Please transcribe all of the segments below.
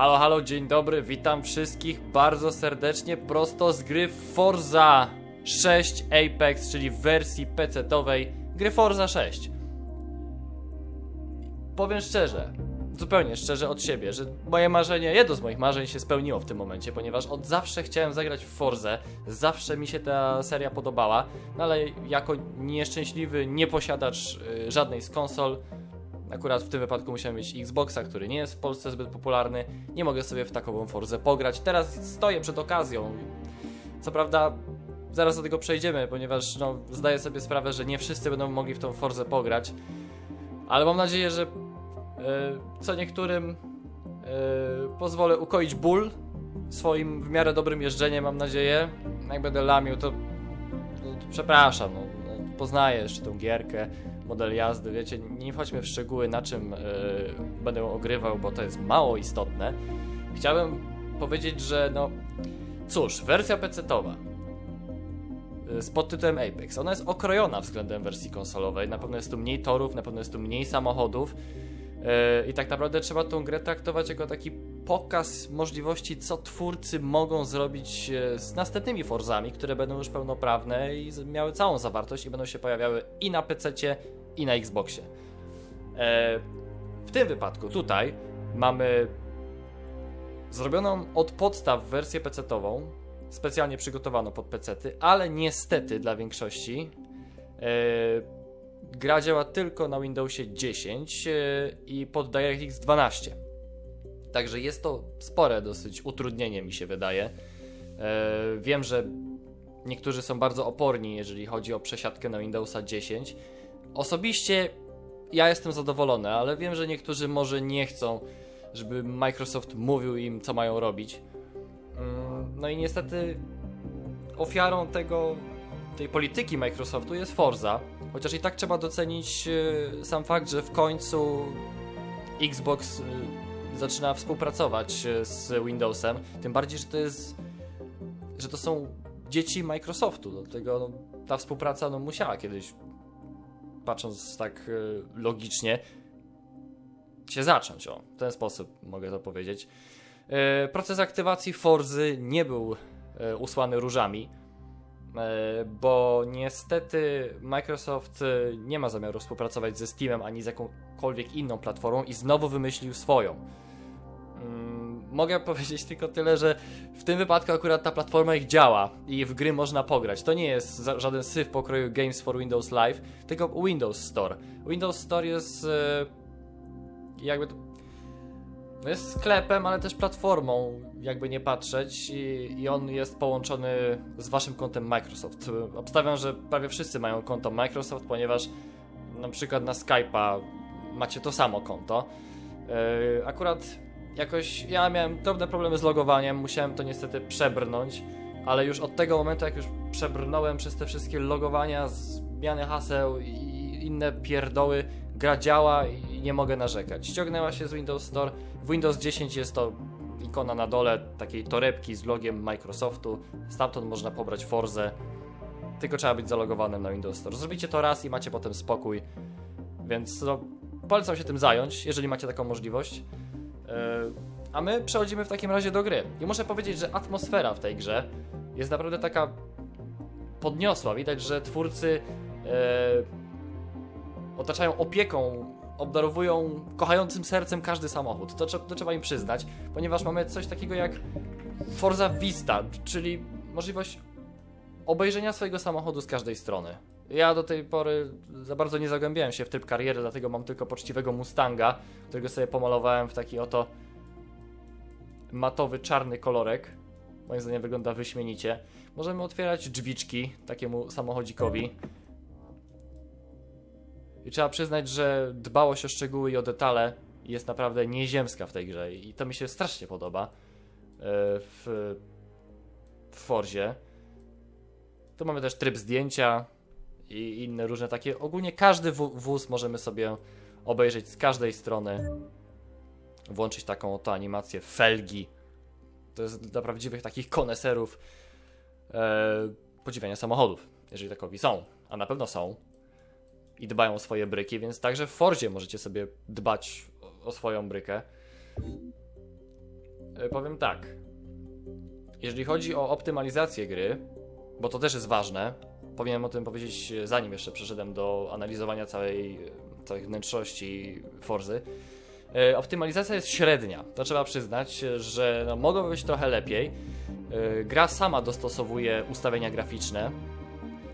Halo, halo, dzień dobry, witam wszystkich bardzo serdecznie prosto z gry Forza 6 Apex, czyli w wersji PC-owej gry Forza 6. Powiem szczerze, zupełnie szczerze od siebie, że moje marzenie, jedno z moich marzeń się spełniło w tym momencie, ponieważ od zawsze chciałem zagrać w Forzę, zawsze mi się ta seria podobała, no ale jako nieszczęśliwy nieposiadacz y, żadnej z konsol, Akurat w tym wypadku musiałem mieć Xboxa, który nie jest w Polsce zbyt popularny. Nie mogę sobie w takową Forzę pograć. Teraz stoję przed okazją. Co prawda, zaraz do tego przejdziemy, ponieważ no, zdaję sobie sprawę, że nie wszyscy będą mogli w tą Forzę pograć. Ale mam nadzieję, że e, co niektórym e, pozwolę ukoić ból swoim w miarę dobrym jeżdżeniem, mam nadzieję. Jak będę lamił, to, to przepraszam. No, no, poznaję jeszcze tą gierkę model jazdy, wiecie, nie wchodźmy w szczegóły na czym yy, będę ogrywał, bo to jest mało istotne. Chciałbym powiedzieć, że no cóż, wersja PC-towa yy, z podtytułem Apex, ona jest okrojona względem wersji konsolowej, na pewno jest tu mniej torów, na pewno jest tu mniej samochodów. Yy, i tak naprawdę trzeba tą grę traktować jako taki pokaz możliwości, co twórcy mogą zrobić z następnymi Forzami, które będą już pełnoprawne i miały całą zawartość i będą się pojawiały i na PC, i na Xboxie. E, w tym wypadku tutaj mamy zrobioną od podstaw wersję PC-ową, specjalnie przygotowaną pod PC-ty, ale niestety dla większości e, gra działa tylko na Windowsie 10 e, i pod DirectX 12. Także jest to spore dosyć utrudnienie mi się wydaje. Wiem, że niektórzy są bardzo oporni, jeżeli chodzi o przesiadkę na Windowsa 10 Osobiście ja jestem zadowolony, ale wiem, że niektórzy może nie chcą, żeby Microsoft mówił im, co mają robić. Mm, no i niestety ofiarą tego, tej polityki Microsoftu jest Forza. Chociaż i tak trzeba docenić e, sam fakt, że w końcu Xbox e, zaczyna współpracować e, z Windowsem. Tym bardziej, że to jest. że to są dzieci Microsoftu. Dlatego no, ta współpraca no, musiała kiedyś patrząc tak y, logicznie, się zacząć. O, w ten sposób mogę to powiedzieć. Y, proces aktywacji Forzy nie był y, usłany różami, bo niestety Microsoft nie ma zamiaru współpracować ze Steamem ani z jakąkolwiek inną platformą i znowu wymyślił swoją. Mogę powiedzieć tylko tyle, że w tym wypadku akurat ta platforma ich działa i w gry można pograć. To nie jest żaden syf pokroju Games for Windows Live, tylko Windows Store. Windows Store jest e, jakby no jest sklepem, ale też platformą, jakby nie patrzeć, i, i, on jest połączony z waszym kontem Microsoft. Obstawiam, że prawie wszyscy mają konto Microsoft, ponieważ na przykład na Skype'a macie to samo konto. Yy, akurat jakoś ja miałem drobne problemy z logowaniem, musiałem to niestety przebrnąć, ale już od tego momentu, jak już przebrnąłem przez te wszystkie logowania, zmiany haseł i inne pierdoły, gra działa i nie mogę narzekać. Ściągnęła się z Windows Store. W Windows 10 jest to ikona na dole takiej torebki z logiem Microsoftu. Stamtąd można pobrać Forzę. Tylko trzeba być zalogowanym na Windows Store. Zrobicie to raz i macie potem spokój. Więc no, polecam się tym zająć, jeżeli macie taką możliwość. E, a my przechodzimy w takim razie do gry. I muszę powiedzieć, że atmosfera w tej grze jest naprawdę taka podniosła. Widać, że twórcy e, otaczają opieką, obdarowują kochającym sercem każdy samochód. To, to trzeba im przyznać, ponieważ mamy coś takiego jak Forza Vista, czyli możliwość obejrzenia swojego samochodu z każdej strony. Ja do tej pory za bardzo nie zagłębiałem się w tryb kariery, dlatego mam tylko poczciwego Mustanga, którego sobie pomalowałem w taki oto matowy, czarny kolorek. Moim zdaniem wygląda wyśmienicie. Możemy otwierać drzwiczki takiemu samochodzikowi. I trzeba przyznać, że dbałość o szczegóły i o detale jest naprawdę nieziemska w tej grze i to mi się strasznie podoba e, w, w Forzie. Tu mamy też tryb zdjęcia, i inne różne takie. Ogólnie każdy wóz możemy sobie obejrzeć z każdej strony. Włączyć taką oto animację felgi. To jest dla prawdziwych takich koneserów e, podziwiania samochodów, jeżeli takowi są. A na pewno są. I dbają o swoje bryki, więc także w Fordzie możecie sobie dbać o, o swoją brykę. y, powiem tak. Jeżeli chodzi o optymalizację gry, bo to też jest ważne, powinienem o tym powiedzieć zanim jeszcze przeszedłem do analizowania całej, całej wnętrzności Forzy. Y, Optymalizacja jest średnia, to trzeba przyznać, że no, mogłoby być trochę lepiej. Y, Gra sama dostosowuje ustawienia graficzne,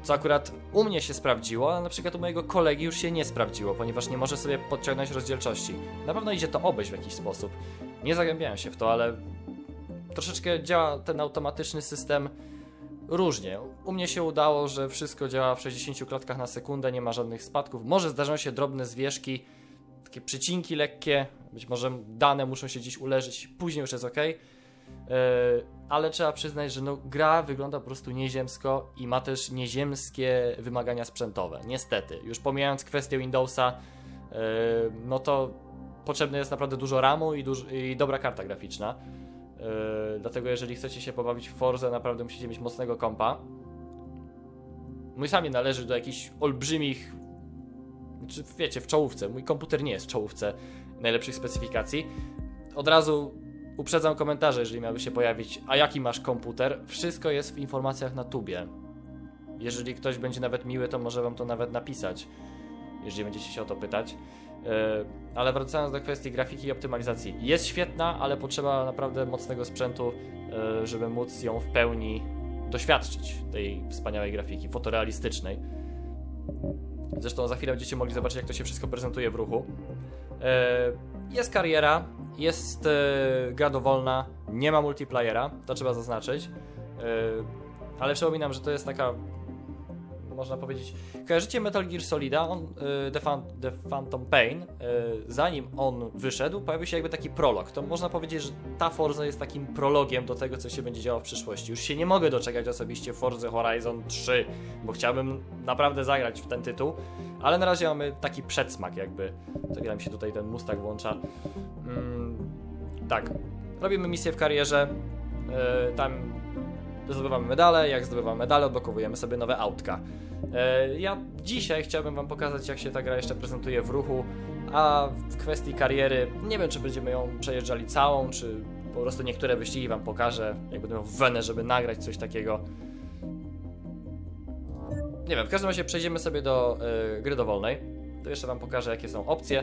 co akurat u mnie się sprawdziło, a na przykład u mojego kolegi już się nie sprawdziło, ponieważ nie może sobie podciągnąć rozdzielczości. Na pewno idzie to obejść w jakiś sposób. Nie zagłębiałem się w to, ale troszeczkę działa ten automatyczny system różnie. U mnie się udało, że wszystko działa w 60 klatkach na sekundę, nie ma żadnych spadków. Może zdarzają się drobne zwierzki, takie przycinki lekkie, być może dane muszą się gdzieś uleżeć, później już jest ok. ale trzeba przyznać, że no, gra wygląda po prostu nieziemsko i ma też nieziemskie wymagania sprzętowe. Niestety, już pomijając kwestię Windowsa, yy, no to potrzebne jest naprawdę dużo RAMu i, duż, i dobra karta graficzna. Yy, dlatego jeżeli chcecie się pobawić w Forze, naprawdę musicie mieć mocnego kompa. Mój sam nie należy do jakichś olbrzymich, czy wiecie, w czołówce. Mój komputer nie jest w czołówce najlepszych specyfikacji. Od razu uprzedzam komentarze, jeżeli miałby się pojawić, a jaki masz komputer? Wszystko jest w informacjach na tubie. Jeżeli ktoś będzie nawet miły, to może wam to nawet napisać, jeżeli będziecie się o to pytać. Yy, ale wracając do kwestii grafiki i optymalizacji. Jest świetna, ale potrzeba naprawdę mocnego sprzętu, yy, żeby móc ją w pełni doświadczyć, tej wspaniałej grafiki fotorealistycznej. Zresztą za chwilę będziecie mogli zobaczyć, jak to się wszystko prezentuje w ruchu. Yy, Jest kariera, jest gra dowolna, nie ma multiplayera, to trzeba zaznaczyć. Ale przypominam, że to jest taka można powiedzieć. Kojarzycie Metal Gear Solida, on, y, The, Fan, The Phantom Pain, y, zanim on wyszedł, pojawił się jakby taki prolog. To można powiedzieć, że ta Forza jest takim prologiem do tego, co się będzie działo w przyszłości. Już się nie mogę doczekać osobiście Forza Horizon 3, bo chciałbym naprawdę zagrać w ten tytuł, ale na razie mamy taki przedsmak jakby. Co mi się tutaj ten Mustang włącza. Mm, tak, robimy misję w karierze, y, tam zdobywamy medale, jak zdobywamy medale, odblokowujemy sobie nowe autka. E, Ja dzisiaj chciałbym Wam pokazać, jak się ta gra jeszcze prezentuje w ruchu, a w kwestii kariery nie wiem, czy będziemy ją przejeżdżali całą, czy po prostu niektóre wyścigi Wam pokażę, jak będę miał wenę, żeby nagrać coś takiego. Nie wiem, w każdym razie przejdziemy sobie do y, gry dowolnej. To jeszcze Wam pokażę, jakie są opcje.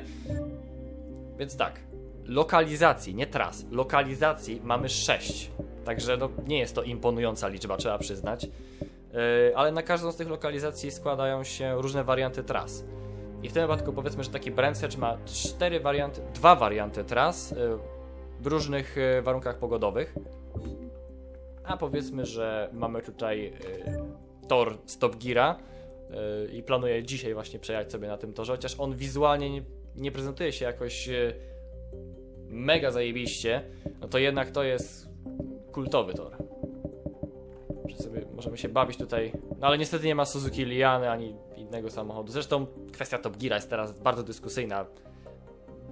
Więc tak, lokalizacji, nie tras, lokalizacji mamy 6. Także no, nie jest to imponująca liczba, trzeba przyznać. Yy, ale na każdą z tych lokalizacji składają się różne warianty tras. I w tym wypadku powiedzmy, że taki Hatch ma cztery warianty, dwa warianty tras yy, w różnych yy, warunkach pogodowych. A powiedzmy, że mamy tutaj tor Stop Gira i planuję dzisiaj właśnie przejechać sobie na tym torze, chociaż on wizualnie nie, nie prezentuje się jakoś mega zajebiście, no to jednak to jest kultowy tor. Sobie możemy się bawić tutaj. No ale niestety nie ma Suzuki Liany ani innego samochodu. Zresztą kwestia Top Gear jest teraz bardzo dyskusyjna.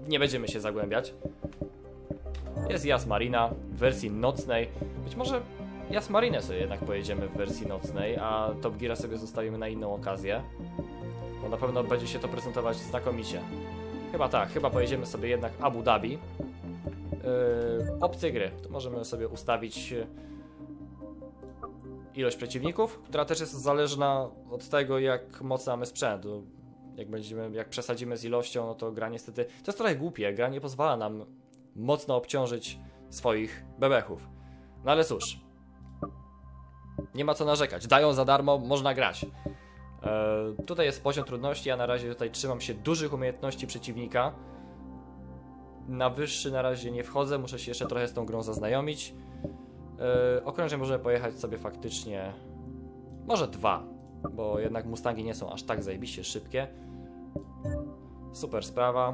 Nie będziemy się zagłębiać. Jest Jas Marina w wersji nocnej. Być może Jas Marinę sobie jednak pojedziemy w wersji nocnej, a Top Geara sobie zostawimy na inną okazję. Bo na pewno będzie się to prezentować znakomicie. Chyba tak, chyba pojedziemy sobie jednak Abu Dhabi. Yy, opcje gry. To możemy sobie ustawić yy, ilość przeciwników, która też jest zależna od tego, jak mocno mamy sprzęt. Bo Jak będziemy, jak przesadzimy z ilością, no to gra niestety. To jest trochę głupie. Gra nie pozwala nam mocno obciążyć swoich bebechów. No ale cóż. Nie ma co narzekać. Dają za darmo, można grać. E, tutaj jest poziom trudności. Ja na razie tutaj trzymam się dużych umiejętności przeciwnika. Na wyższy na razie nie wchodzę, muszę się jeszcze trochę z tą grą zaznajomić. Yy, okrężnie możemy pojechać sobie faktycznie może dwa, bo jednak Mustangi nie są aż tak zajebiście szybkie. Super sprawa.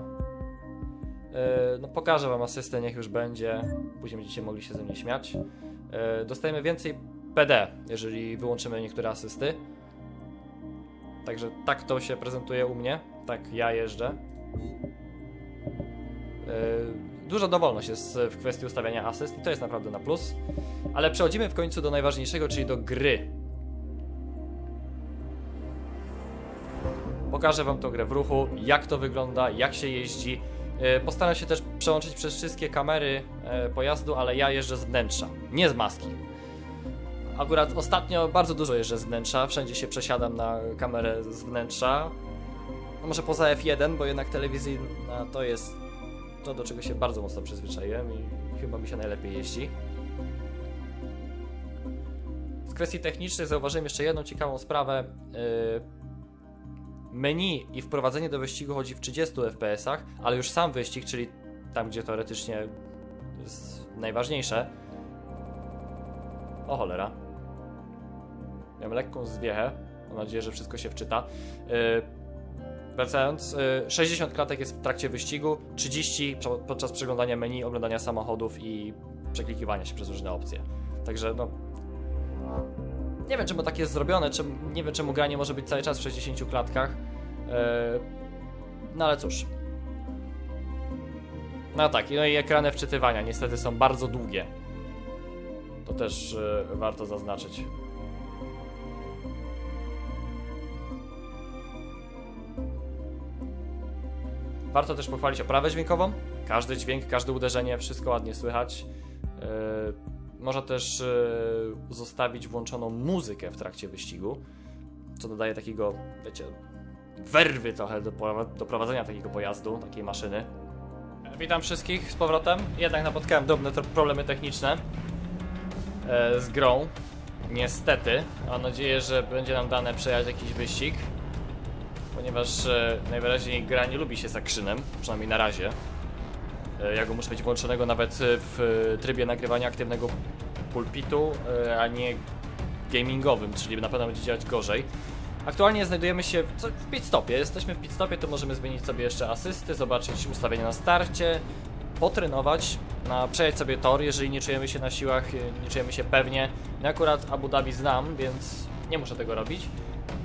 Yy, no pokażę wam asystę, niech już będzie. Później będziecie mogli się ze mnie śmiać. Yy, dostajemy więcej PD, jeżeli wyłączymy niektóre asysty. Także tak to się prezentuje u mnie. Tak ja jeżdżę. Yy, Duża dowolność jest w kwestii ustawiania asyst i to jest naprawdę na plus. Ale przechodzimy w końcu do najważniejszego, czyli do gry. Pokażę wam tą grę w ruchu, jak to wygląda, jak się jeździ. Yy, Postaram się też przełączyć przez wszystkie kamery e, pojazdu, ale ja jeżdżę z wnętrza, nie z maski. Akurat ostatnio bardzo dużo jeżdżę z wnętrza, wszędzie się przesiadam na kamerę z wnętrza. No może poza F1, bo jednak telewizyjna to jest to, do czego się bardzo mocno przyzwyczaiłem i chyba mi się najlepiej jeździ. Z kwestii technicznych zauważyłem jeszcze jedną ciekawą sprawę. Yy, Menu i wprowadzenie do wyścigu chodzi w 30 fps, ale już sam wyścig, czyli tam, gdzie teoretycznie jest najważniejsze. O cholera. Miałem lekką zwiechę. Mam nadzieję, że wszystko się wczyta. Yy, wracając, yy, 60 klatek jest w trakcie wyścigu, 30 po- podczas przeglądania menu, oglądania samochodów i przeklikiwania się przez różne opcje. Także no. Nie wiem, czemu tak jest zrobione, nie wiem, czemu gra nie może być cały czas w 60 klatkach. Yy, no ale cóż. No tak, no i ekrany wczytywania niestety są bardzo długie. To też yy, warto zaznaczyć. Warto też pochwalić oprawę dźwiękową. Każdy dźwięk, każde uderzenie, wszystko ładnie słychać. Yy, można też yy, zostawić włączoną muzykę w trakcie wyścigu, co dodaje takiego, wiecie, werwy trochę do, do prowadzenia takiego pojazdu, takiej maszyny. Witam wszystkich z powrotem. Jednak napotkałem drobne problemy techniczne e, z grą. Niestety. Mam nadzieję, że będzie nam dane przejechać jakiś wyścig. Ponieważ e, najwyraźniej gra nie lubi się z akrzynem, przynajmniej na razie. E, ja go muszę mieć włączonego nawet e, w e, trybie nagrywania aktywnego pulpitu, e, a nie gamingowym, czyli na pewno będzie działać gorzej. Aktualnie znajdujemy się w, co- w pit stopie. Jesteśmy w pit stopie, to możemy zmienić sobie jeszcze asysty, zobaczyć ustawienia na starcie, potrenować, na, sobie tor, jeżeli nie czujemy się na siłach, e, nie czujemy się pewnie. Ja akurat Abu Dhabi znam, więc nie muszę tego robić.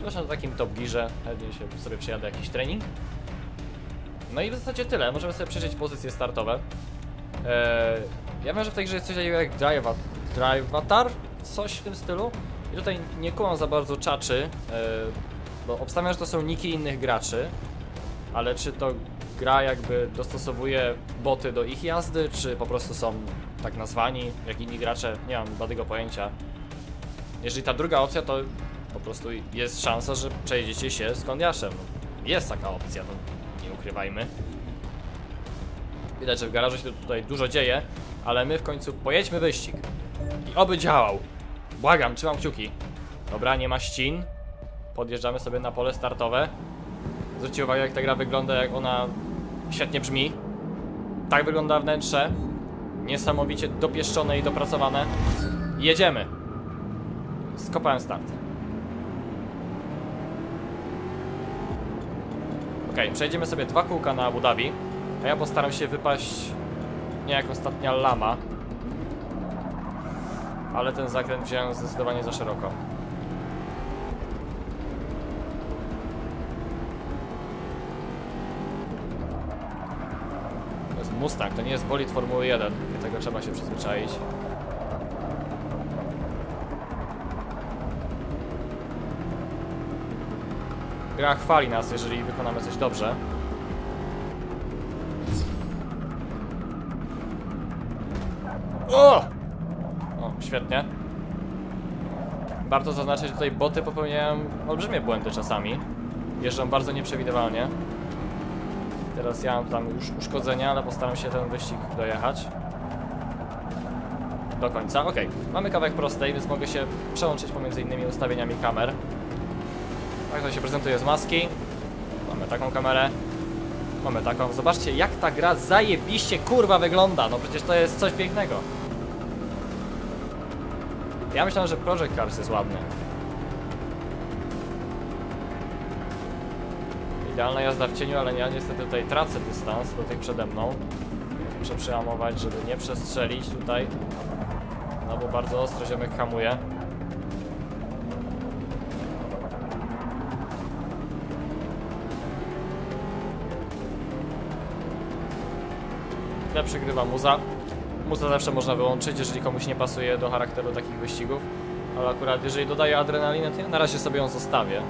Zresztą na takim top gearze chętnie się sobie przejadę jakiś trening. No i w zasadzie tyle. Możemy sobie przeczytać pozycje startowe. Eee, ja wiem, że w tej grze jest coś takiego jak drive, driveatar, coś w tym stylu. I tutaj nie kumam za bardzo czaczy, eee, bo obstawiam, że to są niki innych graczy, ale czy to gra jakby dostosowuje boty do ich jazdy, czy po prostu są tak nazwani jak inni gracze, nie mam bladego pojęcia. Jeżeli ta druga opcja, to prostu jest szansa, że przejdziecie się z Kondiaszem. Jest taka opcja, no nie ukrywajmy. Widać, że w garażu się tutaj dużo dzieje, ale my w końcu pojedźmy wyścig. I oby działał. Błagam, trzymam kciuki. Dobra, nie ma ścin. Podjeżdżamy sobie na pole startowe. Zwróćcie uwagę, jak ta gra wygląda, jak ona świetnie brzmi. Tak wygląda wnętrze. Niesamowicie dopieszczone i dopracowane. Jedziemy. Skopałem start. Okej, przejdziemy sobie dwa kółka na Abu Dhabi, a ja postaram się wypaść nie jak ostatnia lama. Ale ten zakręt wziąłem zdecydowanie za szeroko. To jest Mustang, to nie jest bolid Formuły 1. Do tego trzeba się przyzwyczaić. Gra chwali nas, jeżeli wykonamy coś dobrze. O! O, świetnie. Warto zaznaczyć, że tutaj boty popełniają olbrzymie błędy czasami. Jeżdżą bardzo nieprzewidywalnie. Teraz ja mam tam już uszkodzenia, ale postaram się ten wyścig dojechać. Do końca, ok. Mamy kawałek prostej, więc mogę się przełączyć pomiędzy innymi ustawieniami kamer. Tak to się prezentuje z maski. Mamy taką kamerę. Mamy taką. Zobaczcie, jak ta gra zajebiście kurwa wygląda. No przecież to jest coś pięknego. Ja myślałem, że Project Cars jest ładny. Idealna jazda w cieniu, ale ja niestety tutaj tracę dystans do tych przede mną. Muszę przehamować, żeby nie przestrzelić tutaj. No bo bardzo ostro ziomek hamuje. Tle przegrywa muza. Muza zawsze można wyłączyć, jeżeli komuś nie pasuje do charakteru takich wyścigów. Ale akurat jeżeli dodaje adrenalinę, to ja na razie sobie ją zostawię.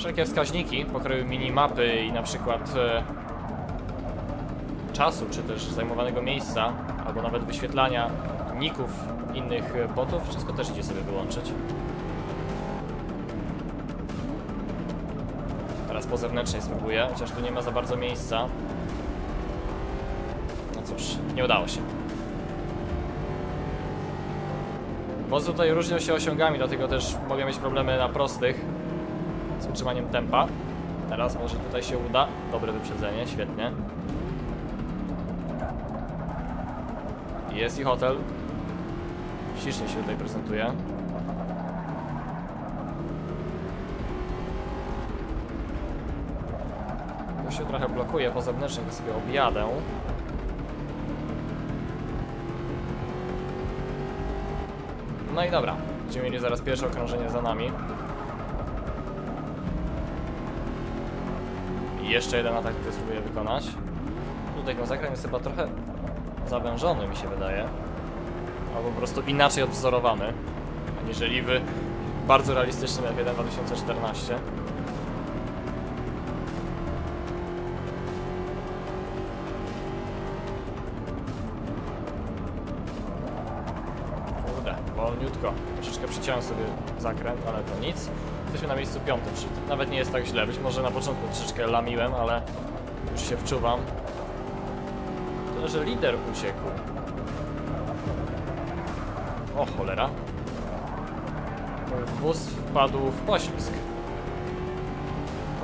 wszelkie wskaźniki pokroju minimapy i na przykład e, czasu, czy też zajmowanego miejsca, albo nawet wyświetlania ników innych botów, wszystko też idzie sobie wyłączyć. Teraz po zewnętrznej spróbuję, chociaż tu nie ma za bardzo miejsca. No cóż, nie udało się. Wozy tutaj różnią się osiągami, dlatego też mogę mieć problemy na prostych z utrzymaniem tempa. Teraz może tutaj się uda. Dobre wyprzedzenie, świetnie. Jest i hotel. Ślicznie się tutaj prezentuje. Się trochę blokuje po zewnętrznej, to sobie objadę. No i dobra. Będziemy mieli zaraz pierwsze okrążenie za nami. I jeszcze jeden atak, który spróbuję wykonać. Tutaj ten zakręt jest chyba trochę zawężony, mi się wydaje. Albo po prostu inaczej odwzorowany, aniżeli w bardzo realistycznym F1 2014. Przyciąłem sobie zakręt, ale to nic. Jesteśmy na miejscu piątym, czyli nawet nie jest tak źle. Być może na początku troszeczkę lamiłem, ale już się wczuwam. Tyle, że lider uciekł. O cholera. Wóz wpadł w poślizg.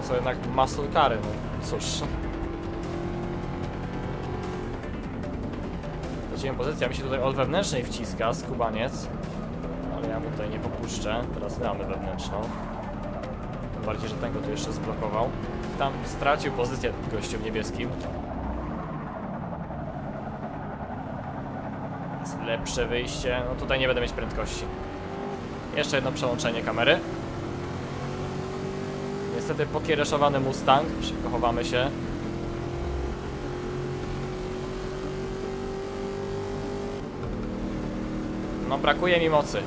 To są jednak muscle kary, no cóż. Straciłem pozycję, mi się tutaj od wewnętrznej wciska skubaniec. Tutaj nie popuszczę. Teraz mamy wewnętrzną. Tym bardziej, że ten go tu jeszcze zblokował. Tam stracił pozycję gościu niebieskim. Lepsze wyjście. No tutaj nie będę mieć prędkości. Jeszcze jedno przełączenie kamery. Niestety pokiereszowany Mustang. Szybko chowamy się. No brakuje mi mocy.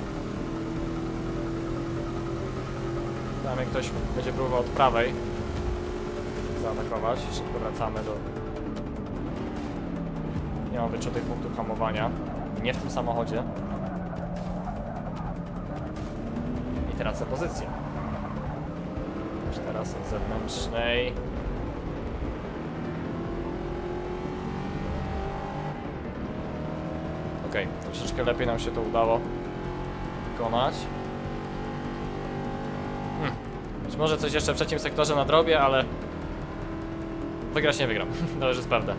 Jak ktoś będzie próbował od prawej zaatakować. Szybko wracamy do... Nie mam wyczutych punktów hamowania. Nie w tym samochodzie. I tracę pozycję. Już teraz od zewnętrznej. Okej, troszeczkę lepiej nam się to udało wykonać. Być może coś jeszcze w trzecim sektorze nadrobię, ale wygrać nie wygram. To już jest prawda.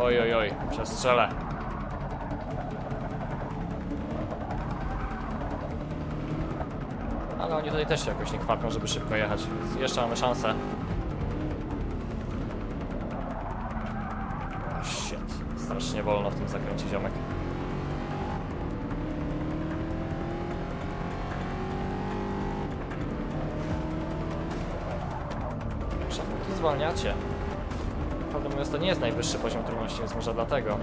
Oj, oj, oj, przestrzelę. Ale oni tutaj też się jakoś nie kwapią, żeby szybko jechać, więc jeszcze mamy szansę. O, shit. Strasznie wolno w tym zakręcie ziomek. Czemu tu zwalniacie? Prawdę mówiąc, to nie jest najwyższy poziom trudności, więc może dlatego.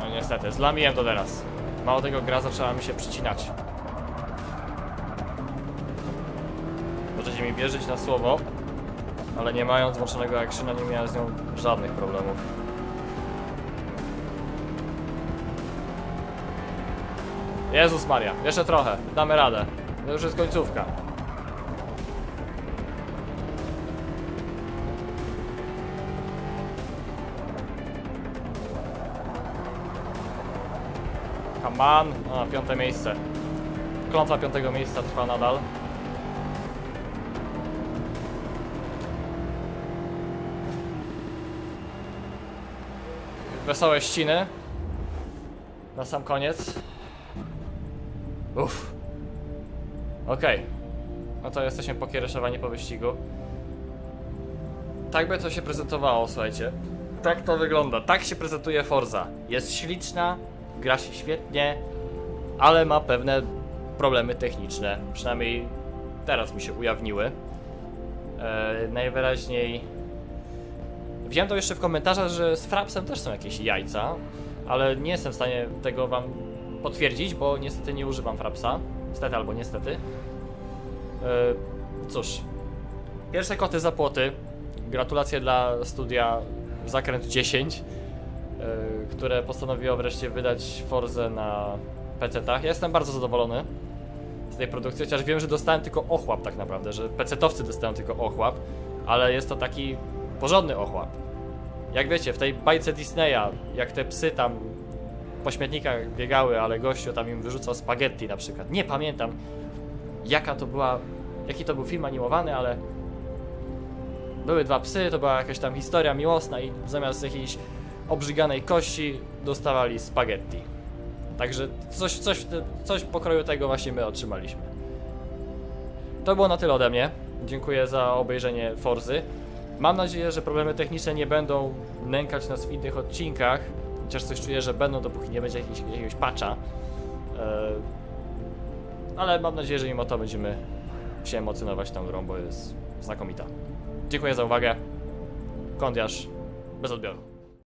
No niestety, zlamiłem to teraz. Mało tego, gra zaczęła mi się przycinać. Możecie mi wierzyć na słowo, ale nie mając włączonego actiona nie miałem z nią żadnych problemów. Jezus Maria, jeszcze trochę, damy radę. To już jest końcówka. On. A, piąte miejsce. Klątwa piątego miejsca trwa nadal. Wesołe ściny. Na sam koniec. Uff. Okej. No to jesteśmy pokiereszowani po wyścigu. Tak by to się prezentowało, słuchajcie. Tak to wygląda. Tak się prezentuje Forza. Jest śliczna, gra się świetnie, ale ma pewne problemy techniczne. Przynajmniej teraz mi się ujawniły. Eee, najwyraźniej. Widziałem to jeszcze w komentarzach, że z Frapsem też są jakieś jajca. ale nie jestem w stanie tego wam potwierdzić, bo niestety nie używam Frapsa. Niestety albo niestety. E, cóż, pierwsze koty za płoty. Gratulacje dla studia Zakręt 10, e, które postanowiło wreszcie wydać Forzę na PC-tach. Ja jestem bardzo zadowolony z tej produkcji, chociaż wiem, że dostałem tylko ochłap tak naprawdę, że PC-towcy dostają tylko ochłap, ale jest to taki porządny ochłap. Jak wiecie, w tej bajce Disneya, jak te psy tam po śmietnikach biegały, ale gościu tam im wyrzucał spaghetti na przykład. Nie pamiętam jaka to była, jaki to był film animowany, ale były dwa psy, to była jakaś tam historia miłosna i zamiast jakiejś obrzyganej kości dostawali spaghetti. Także coś, coś, coś pokroju tego właśnie my otrzymaliśmy. To było na tyle ode mnie. Dziękuję za obejrzenie Forzy. Mam nadzieję, że problemy techniczne nie będą nękać nas w innych odcinkach. Chociaż coś czuję, że będą, dopóki nie będzie jakiegoś, jakiegoś patcha. E, ale mam nadzieję, że mimo to będziemy się emocjonować tą grą, bo jest znakomita. Dziękuję za uwagę. Kondiasz bez odbioru.